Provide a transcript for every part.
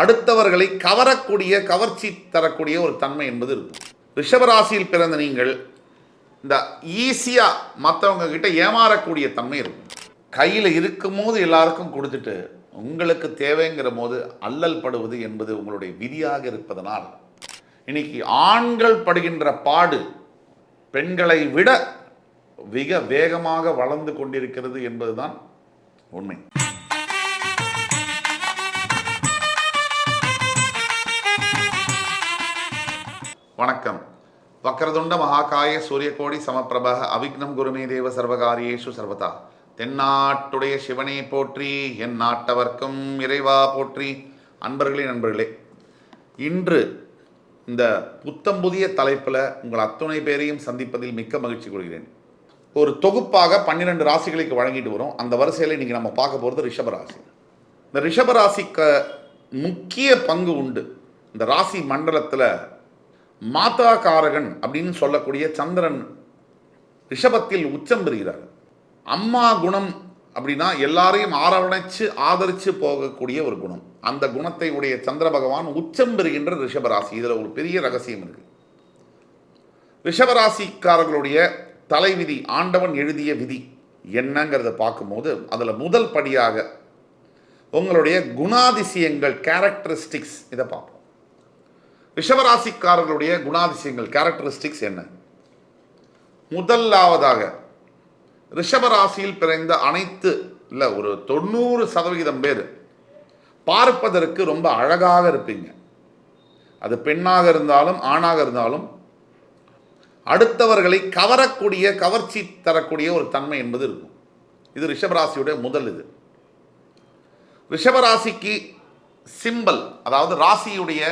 அடுத்தவர்களை கவரக்கூடிய கவர்ச்சி தரக்கூடிய ஒரு தன்மை என்பது இருக்கும். ரிஷபராசியில் பிறந்த நீங்கள் இந்த ஈஸியாக மற்றவங்க கிட்ட ஏமாறக்கூடிய தன்மை இருக்கும். கையில் இருக்கும் போது எல்லாருக்கும் கொடுத்துட்டு உங்களுக்கு தேவைங்கிற போது அல்லல் படுவது என்பது உங்களுடைய விதியாக இருப்பதனால் இன்னைக்கு ஆண்கள் படுகின்ற பாடு பெண்களை விட மிக வேகமாக வளர்ந்து கொண்டிருக்கிறது என்பதுதான் உண்மை. வணக்கம். வக்ரதுண்ட மகாகாய சூரியகோடி சமப்பிரப அவிக்னம் குருமே தேவ சர்வகாரியேஷு சர்வதா. தென்னாட்டுடைய சிவனே போற்றி என் நாட்டவர்க்கும் இறைவா போற்றி. அன்பர்களே நண்பர்களே இன்று இந்த புத்தம் புதிய தலைப்பில் உங்கள் அத்துணை பேரையும் சந்திப்பதில் மிக்க மகிழ்ச்சி கொள்கிறேன். ஒரு தொகுப்பாக பன்னிரெண்டு ராசிகளுக்கு வழங்கிட்டு வரோம். அந்த வரிசையில் இன்றைக்கி நம்ம பார்க்க போகிறது ரிஷபராசி இந்த ரிஷபராசிக்கு முக்கிய பங்கு உண்டு. இந்த ராசி மண்டலத்தில் மாதா காரகன் அப்படின்னு சொல்லக்கூடிய சந்திரன் ரிஷபத்தில் உச்சம் பெறுகிறார். அம்மா குணம் அப்படின்னா எல்லாரையும் ஆரவணைச்சு ஆதரிச்சு போகக்கூடிய ஒரு குணம். அந்த குணத்தை உடைய சந்திர பகவான் உச்சம் பெறுகின்ற ரிஷபராசி. இதில் ஒரு பெரிய ரகசியம் இருக்கு. ரிஷபராசிக்காரர்களுடைய தலைவிதி ஆண்டவன் எழுதிய விதி என்னங்கிறத பார்க்கும்போது அதில் முதல் படியாக உங்களுடைய குணாதிசயங்கள் கேரக்டரிஸ்டிக்ஸ் இதை பார்ப்போம். ரிஷபராசிக்காரர்களுடைய குணாதிசயங்கள் கேரக்டரிஸ்டிக்ஸ் என்ன? முதலாவதாக ரிஷபராசியில் பிறந்த அனைத்து இல்லை ஒரு தொண்ணூறு சதவிகிதம் பேர் பார்ப்பதற்கு ரொம்ப அழகாக இருப்பீங்க. அது பெண்ணாக இருந்தாலும் ஆணாக இருந்தாலும் அடுத்தவர்களை கவரக்கூடிய கவர்ச்சி தரக்கூடிய ஒரு தன்மை என்பது இருக்கும். இது ரிஷபராசியுடைய முதல் இது. ரிஷபராசிக்கு சிம்பல் அதாவது ராசியுடைய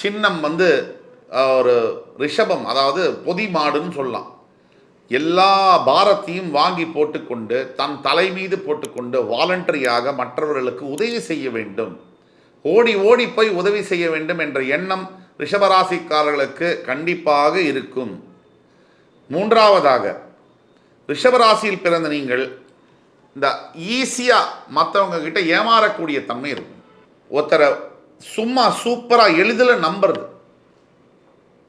சின்னம் வந்து ஒரு ரிஷபம் அதாவது பொதி மாடுன்னு சொல்லலாம். எல்லா பாரத்தையும் வாங்கி போட்டுக்கொண்டு தன் தலை மீது போட்டுக்கொண்டு வாலண்டரியாக மற்றவர்களுக்கு உதவி செய்ய வேண்டும். ஓடி ஓடி போய் உதவி செய்ய வேண்டும் என்ற எண்ணம் ரிஷபராசிக்காரர்களுக்கு கண்டிப்பாக இருக்கும். மூன்றாவதாக ரிஷபராசியில் பிறந்த நீங்கள் இந்த ஈஸியாக மற்றவங்க கிட்ட ஏமாறக்கூடிய தன்மை இருக்கும். ஒருத்தரை சும்மா சூப்பராக எளிதில் நம்புறது.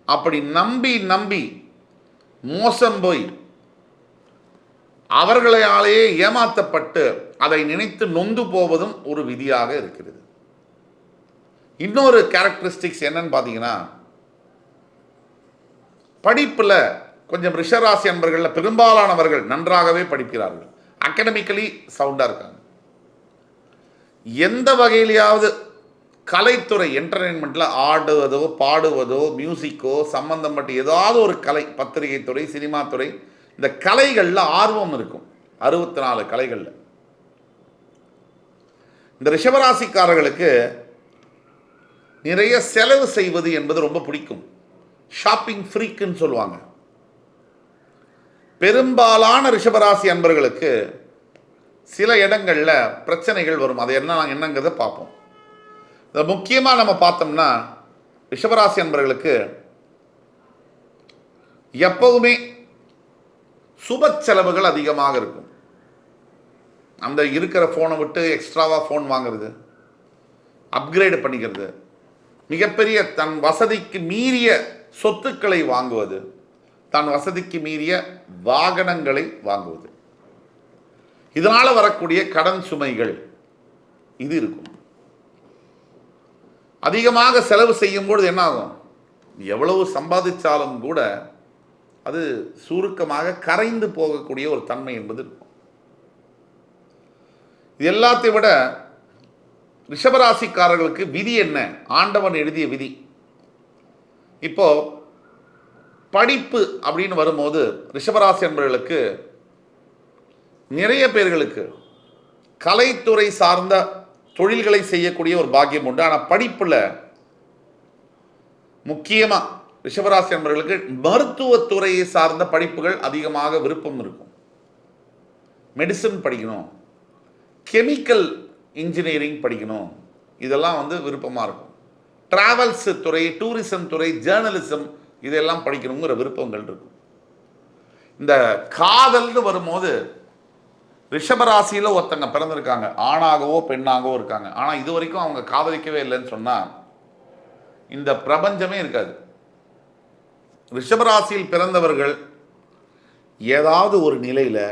அப்படி நம்பி நம்பி மோசம் போய் அவர்களாலேயே ஏமாற்றப்பட்டு அதை நினைத்து நொந்து போவதும் ஒரு விதியாக இருக்கிறது. இன்னொரு கேரக்டரிஸ்டிக்ஸ் என்னன்னு பார்த்தீங்கன்னா படிப்பில் கொஞ்சம் ரிஷராசி அன்பர்களில் பெரும்பாலானவர்கள் நன்றாகவே படிக்கிறார்கள். அகடமிக்கலி சவுண்டாக இருக்காங்க. எந்த வகையிலையாவது கலைத்துறை என்டர்டெயின்மெண்ட்டில் ஆடுவதோ பாடுவதோ மியூசிக்கோ சம்பந்தப்பட்ட ஏதாவது ஒரு கலை பத்திரிகை துறை சினிமா துறை இந்த கலைகளில் ஆர்வம் இருக்கும். அறுபத்தி நாலு கலைகளில். இந்த ரிஷபராசிக்காரர்களுக்கு நிறைய செலவு செய்வது என்பது ரொம்ப பிடிக்கும். ஷாப்பிங் ஃப்ரீக்குன்னு சொல்லுவாங்க. பெரும்பாலான ரிஷபராசி அன்பர்களுக்கு சில இடங்களில் பிரச்சனைகள் வரும். அது என்ன என்னங்கிறத பார்ப்போம். இதை முக்கியமாக நம்ம பார்த்தோம்னா ரிஷபராசி அன்பர்களுக்கு எப்பவுமே சுப செலவுகள் அதிகமாக இருக்கும். அந்த இருக்கிற ஃபோனை விட்டு எக்ஸ்ட்ராவாக ஃபோன் வாங்குறது அப்கிரேடு பண்ணிக்கிறது மிகப்பெரிய தன் வசதிக்கு மீறிய சொத்துக்களை வாங்குவது தன் வசதிக்கு மீறிய வாகனங்களை வாங்குவது. இதனால் வரக்கூடிய கடன் சுமைகள் இது இருக்கும். அதிகமாக செலவு செய்யும்பொழுது என்னாகும்? எவ்வளவு சம்பாதிச்சாலும் கூட அது சுருக்கமாக கரைந்து போகக்கூடிய ஒரு தன்மை என்பது இருக்கும். இது எல்லாத்தையும் விட ரிஷபராசிக்காரர்களுக்கு விதி என்ன? ஆண்டவன் எழுதிய விதி. இப்போ படிப்பு அப்படின்னு வரும்போது ரிஷபராசி என்பவர்களுக்கு நிறைய பேர்களுக்கு கலைத்துறை சார்ந்த தொழில்களை செய்யக்கூடிய ஒரு பாக்கியம் உண்டு. ஆனால் படிப்பில் முக்கியமாக ரிஷபராசி என்பவர்களுக்கு மருத்துவத்துறையை சார்ந்த படிப்புகள் அதிகமாக விருப்பம் இருக்கும். மெடிசன் படிக்கணும். கெமிக்கல் இன்ஜினியரிங் படிக்கணும். இதெல்லாம் வந்து விருப்பமாக இருக்கும். டிராவல்ஸ் துறை டூரிசம் துறை ஜேர்னலிசம் இதெல்லாம் படிக்கணுங்கிற விருப்பங்கள் இருக்கும். இந்த காதல்னு வரும்போது ரிஷபராசியில் ஒருத்தங்க பிறந்திருக்காங்க. ஆணாகவோ பெண்ணாகவோ இருக்காங்க. ஆனால் இது வரைக்கும் அவங்க காதலிக்கவே இல்லைன்னு சொன்னால் இந்த பிரபஞ்சமே இருக்காது. ரிஷபராசியில் பிறந்தவர்கள் ஏதாவது ஒரு நிலையில்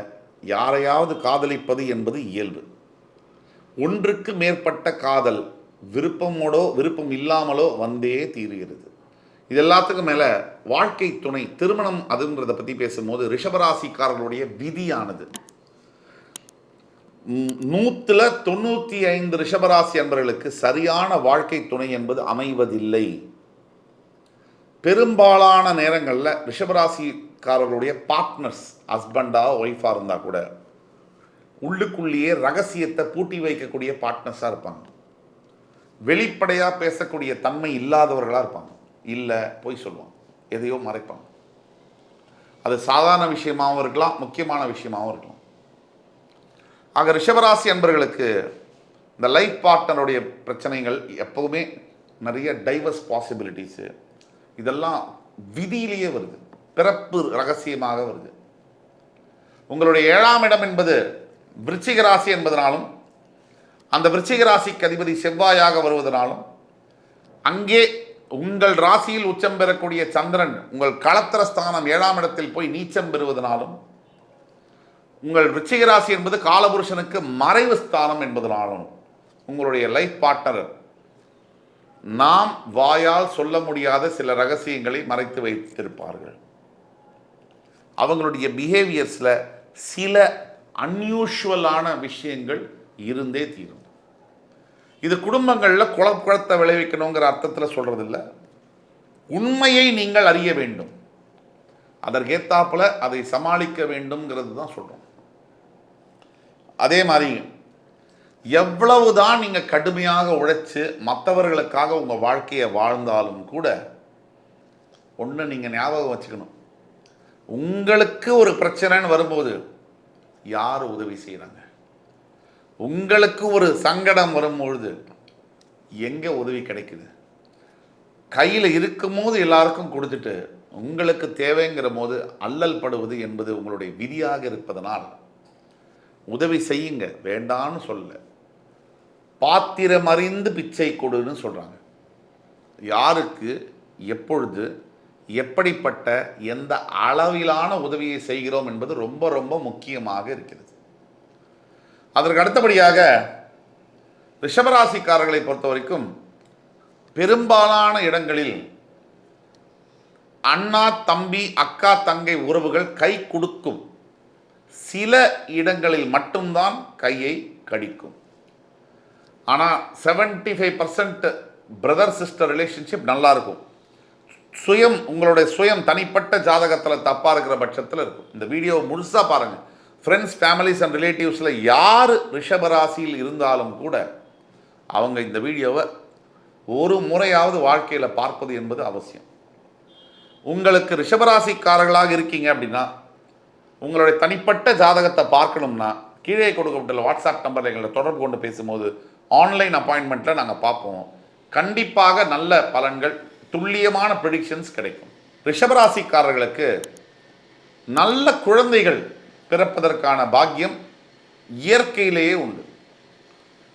யாரையாவது காதலிப்பது என்பது இயல்பு. ஒன்றுக்கு மேற்பட்ட காதல் விருப்பமோடோ விருப்பம் இல்லாமலோ வந்தே தீருகிறது. இது எல்லாத்துக்கும் மேலே வாழ்க்கை துணை திருமணம் அதுன்றதை பற்றி பேசும்போது ரிஷபராசிக்காரர்களுடைய விதியானது. நூற்றில் தொண்ணூற்றி ஐந்து ரிஷபராசி அன்பர்களுக்கு சரியான வாழ்க்கை துணை என்பது அமைவதில்லை. பெரும்பாலான நேரங்களில் ரிஷபராசிக்காரர்களுடைய பார்ட்னர்ஸ் ஹஸ்பண்டா ஒய்ஃபாக இருந்தால் கூட உள்ளுக்குள்ளேயே ரகசியத்தை பூட்டி வைக்கக்கூடிய பார்ட்னர்ஸாக இருப்பாங்க. வெளிப்படையாக பேசக்கூடிய தன்மை இல்லாதவர்களாக இருப்பாங்க. இல்லை பொய் சொல்லுவாங்க. எதையோ மறைப்பாங்க. அது சாதாரண விஷயமாகவும் இருக்கலாம் முக்கியமான விஷயமாகவும் இருக்கலாம். ஆக ரிஷபராசி அன்பர்களுக்கு இந்த லைஃப் பார்ட்னருடைய பிரச்சனைகள் எப்போவுமே நிறைய டைவர்ஸ் பாசிபிலிட்டிஸு இதெல்லாம் விதியிலேயே வருது. பிறப்பு ரகசியமாக வருது. உங்களுடைய ஏழாம் இடம் என்பது விருச்சிக ராசி என்பதனாலும் அந்த விருச்சிக ராசிக்கு அதிபதி செவ்வாயாக வருவதனாலும் அங்கே உங்கள் ராசியில் உச்சம் பெறக்கூடிய சந்திரன் உங்கள் களத்திர ஸ்தானம் ஏழாம் இடத்தில் போய் நீச்சம் பெறுவதனாலும் உங்கள் ரிச்சிகராசி என்பது காலபுருஷனுக்கு மறைவு ஸ்தானம் என்பதனாலும் உங்களுடைய லைஃப் பார்ட்னர் நாம் வாயால் சொல்ல முடியாத சில ரகசியங்களை மறைத்து வைத்திருப்பார்கள். அவங்களுடைய பிஹேவியர்ஸில் சில அன்யூஷுவலான விஷயங்கள் இருந்தே தீரும். இது குடும்பங்களில் குழப்பத்தை விளைவிக்கணுங்கிற அர்த்தத்தில் சொல்கிறதில்ல உண்மையை நீங்கள் அறிய வேண்டும். அதற்கேத்தாப்பில் அதை சமாளிக்க வேண்டும்ங்கிறது தான் சொல்கிறோம் அதே மாதிரி எவ்வளவு தான் நீங்கள் கடுமையாக உழைச்சி மற்றவர்களுக்காக உங்கள் வாழ்க்கையை வாழ்ந்தாலும் கூட ஒன்று நீங்கள் ஞாபகம் வச்சுக்கணும். உங்களுக்கு ஒரு பிரச்சனைன்னு வரும்போது யார் உதவி செய்கிறாங்க உங்களுக்கு ஒரு சங்கடம் வரும்பொழுது எங்கே உதவி கிடைக்குது? கையில் இருக்கும்போது எல்லாருக்கும் கொடுத்துட்டு உங்களுக்கு தேவைங்கிற போது அல்லல் படுவது என்பது உங்களுடைய விதியாக இருப்பதனால் உதவி செய்யுங்க வேண்டான்னு சொல்ல பாத்திரம் அறிந்து பிச்சை கொடுன்னு சொல்கிறாங்க யாருக்கு எப்பொழுது எப்படிப்பட்ட எந்த அளவிலான உதவியை செய்கிறோம் என்பது ரொம்ப ரொம்ப முக்கியமாக இருக்கிறது. அதற்கு அடுத்தபடியாக ரிஷபராசிக்காரர்களை பொறுத்த வரைக்கும் பெரும்பாலான இடங்களில் அண்ணா தம்பி அக்கா தங்கை உறவுகள் கை கொடுக்கும். சில இடங்களில் மட்டும்தான் கையை கடிக்கும். ஆனால் seventy five percent brother sister relationship நல்லா இருக்கும் சுயம் உங்களுடைய சுயம் தனிப்பட்ட ஜாதகத்தில் தப்பாக இருக்கிற பட்சத்தில் இருக்கும். இந்த வீடியோவை முழுசாக பாருங்கள் ஃப்ரெண்ட்ஸ் ஃபேமிலிஸ் அண்ட் ரிலேட்டிவ்ஸில் யார் ரிஷபராசியில் இருந்தாலும் கூட அவங்க இந்த வீடியோவை ஒரு முறையாவது வாழ்க்கையில் பார்ப்பது என்பது அவசியம். உங்களுக்கு ரிஷபராசிக்காரர்களாக இருக்கீங்க அப்படின்னா உங்களுடைய தனிப்பட்ட ஜாதகத்தை பார்க்கணும்னா கீழே கொடுக்கப்பட்டுள்ள வாட்ஸ்அப் நம்பரில் எங்களை தொடர்பு கொண்டு பேசும்போது ஆன்லைன் அப்பாயின்மெண்ட்டில் நாங்கள் பார்ப்போம். கண்டிப்பாக நல்ல பலன்கள் துல்லியமான ப்ரிடிக்ஷன்ஸ் கிடைக்கும். ரிஷபராசிக்காரர்களுக்கு நல்ல குழந்தைகள் பிறப்பதற்கான பாக்கியம் இயற்கையிலேயே உண்டு.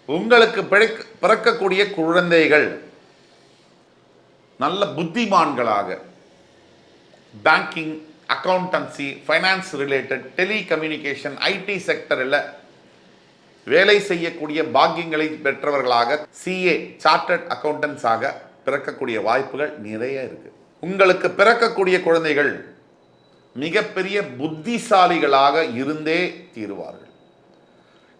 உங்களுக்கு பிழைக்க பிறக்கக்கூடிய குழந்தைகள் நல்ல புத்திமான்களாக banking accountancy finance related telecommunication IT செக்டரில் வேலை செய்யக்கூடிய பாக்கியங்களை பெற்றவர்களாக சிஏ சார்ட்டர்ட் அக்கௌண்டன்ஸாக பிறக்கக்கூடிய வாய்ப்புகள் நிறைய இருக்குது உங்களுக்கு பிறக்கக்கூடிய குழந்தைகள் மிகப்பெரிய புத்திசாலிகளாக இருந்தே தீருவார்கள்.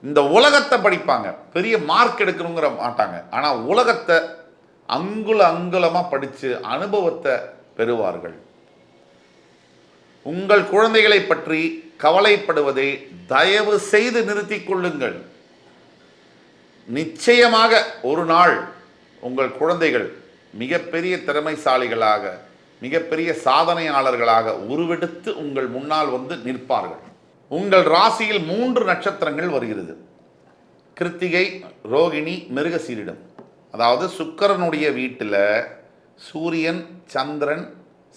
இந்த உலகத்தை படிப்பாங்க. பெரிய மார்க் எடுக்கணுங்கிற மாட்டாங்க. ஆனால் உலகத்தை அங்குல அங்குலமாக படித்து அனுபவத்தை பெறுவார்கள். உங்கள் குழந்தைகளை பற்றி கவலைப்படுவதை தயவு செய்து நிறுத்திக் கொள்ளுங்கள். நிச்சயமாக ஒரு நாள் உங்கள் குழந்தைகள் மிகப்பெரிய திறமைசாலிகளாக மிகப்பெரிய சாதனையாளர்களாக உருவெடுத்து உங்கள் முன்னால் வந்து நிற்பார்கள். உங்கள் ராசியில் மூன்று நட்சத்திரங்கள் வருகிறது. கிருத்திகை ரோகிணி மிருகசீரிடம். அதாவது சுக்கரனுடைய வீட்டில் சூரியன் சந்திரன்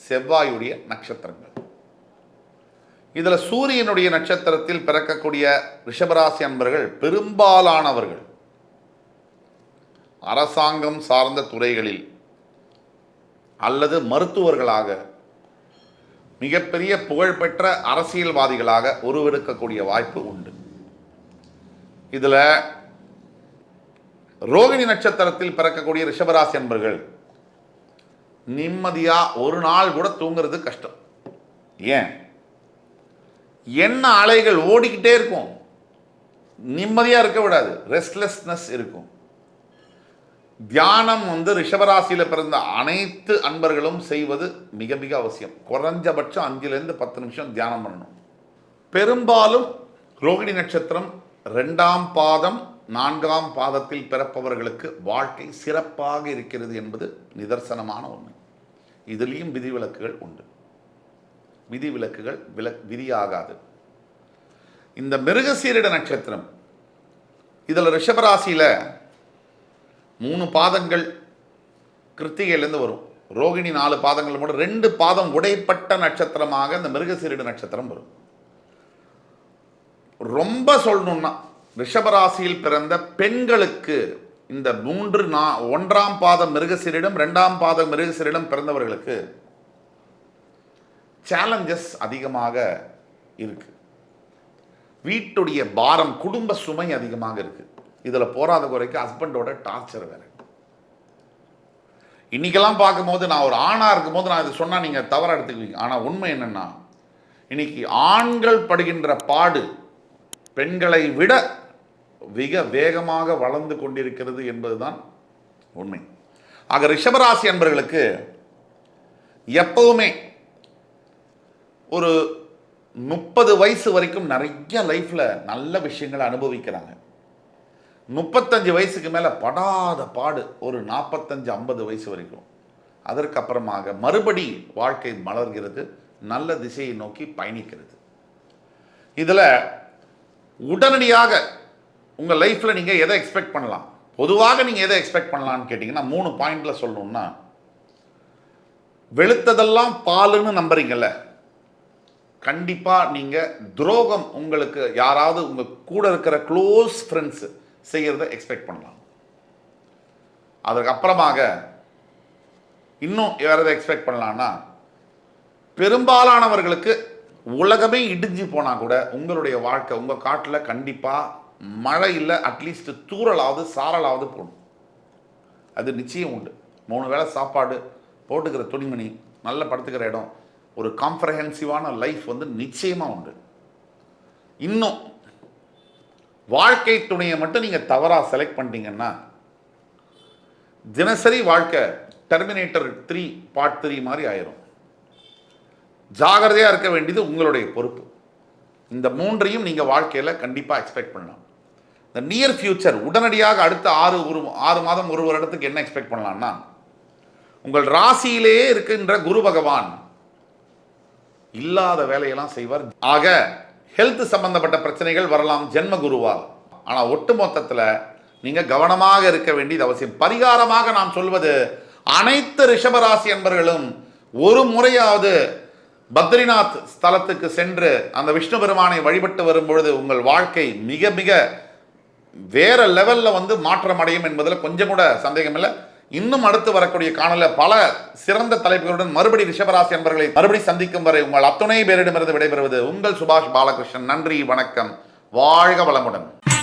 செவ்வாயுடைய நட்சத்திரங்கள். இதில் சூரியனுடைய நட்சத்திரத்தில் பிறக்கக்கூடிய ரிஷபராசி அன்பர்கள் பெரும்பாலானவர்கள். அரசாங்கம் சார்ந்த துறைகளில் அல்லது மருத்துவர்களாக மிகப்பெரிய புகழ்பெற்ற அரசியல்வாதிகளாக உருவெடுக்கக்கூடிய வாய்ப்பு உண்டு. இதில் ரோகிணி நட்சத்திரத்தில் பிறக்கக்கூடிய ரிஷபராசி அன்பர்கள் நிம்மதியாக ஒரு நாள் கூட தூங்குறது கஷ்டம். ஏன்? என்ன அலைகள் ஓடிக்கிட்டே இருக்கும்? நிம்மதியாக இருக்க விடாது. ரெஸ்ட்லெஸ்னஸ் இருக்கும். தியானம் வந்து ரிஷபராசியில் பிறந்த அனைத்து அன்பர்களும் செய்வது மிக மிக அவசியம். குறைஞ்சபட்சம் அஞ்சுலேருந்து பத்து நிமிஷம் தியானம் பண்ணணும். பெரும்பாலும் ரோகிணி நட்சத்திரம் ரெண்டாம் பாதம் நான்காம் பாதத்தில் பிறப்பவர்களுக்கு வாழ்க்கை சிறப்பாக இருக்கிறது என்பது நிதர்சனமான உண்மை இதுலேயும் விதிவிலக்குகள் உண்டு. விதி விலக்குகள் விலக் விதியாகாது. இந்த மிருகசீரிட நட்சத்திரம் இதில் ரிஷபராசியில் மூணு பாதங்கள் கிருத்திகையிலேருந்து வரும். ரோகிணி நாலு பாதங்கள் மட்டும் ரெண்டு பாதம் உடைப்பட்ட நட்சத்திரமாக இந்த மிருகசீரிட நட்சத்திரம் வரும். ரொம்ப சொல்லணும்னா ரிஷபராசியில் பிறந்த பெண்களுக்கு இந்த மூன்று நா ஒன்றாம் பாதம் மிருகசீரிடம் ரெண்டாம் பாதம் மிருகசீரிடம் பிறந்தவர்களுக்கு சேலஞ்சஸ் அதிகமாக இருக்கு. வீட்டுடைய பாரம் குடும்ப சுமை அதிகமாக இருக்கு. இதில் போராத குறைக்கு ஹஸ்பண்டோட டார்ச்சர் வேற. இன்னைக்கெல்லாம் பார்க்கும்போது நான் ஒரு ஆணாக இருக்கும்போது நான் இது சொன்னால் நீங்கள் தவறாக எடுத்துக்குவீங்க. ஆனால் உண்மை என்னென்னா இன்னைக்கு ஆண்கள் படுகின்ற பாடு பெண்களை விட மிக வேகமாக வளர்ந்து கொண்டிருக்கிறது என்பதுதான் உண்மை. ஆக ரிஷபராசி என்பவர்களுக்கு எப்பவுமே ஒரு முப்பது வயசு வரைக்கும் நிறைய லைஃப்பில் நல்ல விஷயங்களை அனுபவிக்கிறாங்க. முப்பத்தஞ்சு வயசுக்கு மேலே படாத பாடு ஒரு நாற்பத்தஞ்சு ஐம்பது வயசு வரைக்கும். அதற்கப்புறமாக மறுபடி வாழ்க்கை மலர்கிறது நல்ல திசையை நோக்கி பயணிக்கிறது. இதில் உடனடியாக உங்கள் லைஃப்பில் நீங்கள் எதை எக்ஸ்பெக்ட் பண்ணலாம்? பொதுவாக நீங்கள் எதை எக்ஸ்பெக்ட் பண்ணலாம்னு கேட்டிங்கன்னா மூணு பாயிண்டில் சொல்லணும்னா வெளுத்ததெல்லாம் பாலுன்னு நம்புறீங்கல்ல? கண்டிப்பாக நீங்கள் துரோகம் உங்களுக்கு யாராவது உங்கள் கூட இருக்கிற க்ளோஸ் ஃப்ரெண்ட்ஸ் செய்கிறத எக்ஸ்பெக்ட் பண்ணலாம். அதுக்கப்புறமாக இன்னும் வேறு எதை எக்ஸ்பெக்ட் பண்ணலான்னா பெரும்பாலானவர்களுக்கு உலகமே இடிஞ்சு போனால் கூட உங்களுடைய வாழ்க்கை உங்கள் காட்டில் கண்டிப்பாக மழை இல்லை அட்லீஸ்ட் தூரலாவது சாரலாவது போடும். அது நிச்சயம் உண்டு. மூணு வேளை சாப்பாடு போட்டுக்கிற துணிமணி நல்ல படுத்துக்கிற இடம் ஒரு காம்ப்ரஹென்சிவான லைஃப் வந்து நிச்சயமாக உண்டு. இன்னும் வாழ்க்கை துணையை மட்டும் நீங்கள் தவறாக செலக்ட் பண்ணிட்டீங்கன்னா தினசரி வாழ்க்கை டெர்மினேட்டர் த்ரீ பார்ட் த்ரீ மாதிரி ஆயிரும். ஜாகிரதையாக இருக்க வேண்டியது உங்களுடைய பொறுப்பு. இந்த மூன்றையும் நீங்கள் வாழ்க்கையில் கண்டிப்பாக எக்ஸ்பெக்ட் பண்ணலாம். இந்த நியர் ஃபியூச்சர் உடனடியாக அடுத்த ஆறு ஒரு ஆறு மாதம் ஒரு வருடத்துக்கு என்ன எக்ஸ்பெக்ட் பண்ணலாம்னா உங்கள் ராசியிலேயே இருக்கின்ற குரு பகவான் இல்லாத வேலையெல்லாம் செய்வார். ஆக ஹெல்த் சம்பந்தப்பட்ட பிரச்சனைகள் வரலாம் ஜென்ம குருவால் ஆனால் ஒட்டு மொத்தத்தில் நீங்கள் கவனமாக இருக்க வேண்டியது அவசியம். பரிகாரமாக நாம் சொல்வது அனைத்து ரிஷபராசி என்பர்களும் ஒரு முறையாவது பத்ரிநாத் ஸ்தலத்துக்கு சென்று அந்த விஷ்ணு பெருமானை வழிபட்டு வரும்பொழுது உங்கள் வாழ்க்கை மிக மிக வேற லெவலில் வந்து மாற்றம் அடையும் என்பதில் கொஞ்சம் கூட சந்தேகம் இல்லை இன்னும் அடுத்து வரக்கூடிய காணல பல சிறந்த தலைப்புகளுடன் மறுபடி ரிஷபராசி என்பர்களை மறுபடி சந்திக்கும் வரை உங்கள் அத்துணை பேரிடமிருந்து விடைபெறுவது உங்கள் சுபாஷ் பாலகிருஷ்ணன். நன்றி வணக்கம். வாழ்க வளமுடன்.